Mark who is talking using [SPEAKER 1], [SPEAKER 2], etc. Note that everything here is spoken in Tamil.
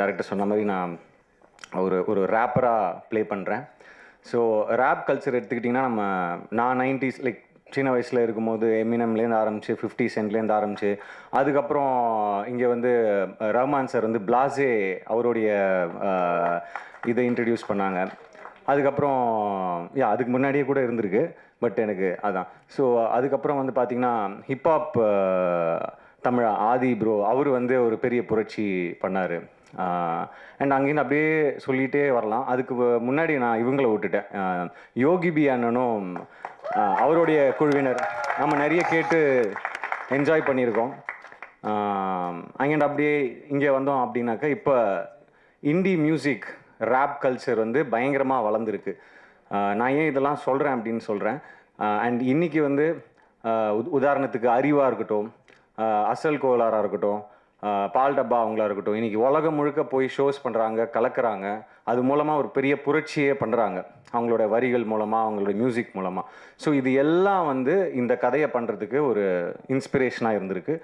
[SPEAKER 1] டேரக்டர் சொன்ன மாதிரி நான் ஒரு ஒரு ரேப்பராக ப்ளே பண்ணுறேன் ஸோ ரேப் கல்ச்சர் எடுத்துக்கிட்டிங்கன்னா நம்ம நான் நைன்டிஸ் லைக் சின்ன வயசில் இருக்கும்போது எமினம்லேருந்து ஆரம்பிச்சு ஃபிஃப்டி சென்ட்லேருந்து ஆரம்பிச்சு அதுக்கப்புறம் இங்கே வந்து ரஹ்மான் சார் வந்து பிளாஸே அவருடைய இதை இன்ட்ரடியூஸ் பண்ணாங்க. அதுக்கப்புறம் யா அதுக்கு முன்னாடியே கூட இருந்திருக்கு பட் எனக்கு அதான். ஸோ அதுக்கப்புறம் வந்து பார்த்தீங்கன்னா hip hop Tamil Aadhi bro அவர் வந்து ஒரு பெரிய புரட்சி பண்ணார். அண்ட் அங்கேருந்து அப்படியே சொல்லிகிட்டே வரலாம். அதுக்கு முன்னாடி நான் இவங்கள விட்டுட்டேன். யோகி பி அண்ணனும் அவருடைய குழுவினர். நம்ம நிறைய கேட்டு என்ஜாய் பண்ணியிருக்கோம். அங்கேருந்து அப்படியே இங்கே வந்தோம் அப்படின்னாக்கா இப்போ இந்தி மியூசிக் ரேப் கல்ச்சர் வந்து பயங்கரமாக வளர்ந்துருக்கு. நான் ஏன் இதெல்லாம் சொல்கிறேன் அப்படின்னு சொல்கிறேன் அண்ட் இன்னைக்கு வந்து உத்- உதாரணத்துக்கு அறிவாக இருக்கட்டும் அசல் கோலாராக இருக்கட்டும் பால் டப்பா அவங்களா இருக்கட்டும். இன்னைக்கு உலகம் முழுக்க போய் ஷோஸ் பண்ணுறாங்க கலக்கிறாங்க. அது மூலமாக ஒரு பெரிய புரட்சியே பண்ணுறாங்க அவங்களோட வரிகள் மூலமாக அவங்களோட மியூசிக் மூலமாக ஸோ இது எல்லாம் வந்து இந்த கதையை பண்ணுறதுக்கு ஒரு இன்ஸ்பிரேஷனாக இருந்திருக்கு.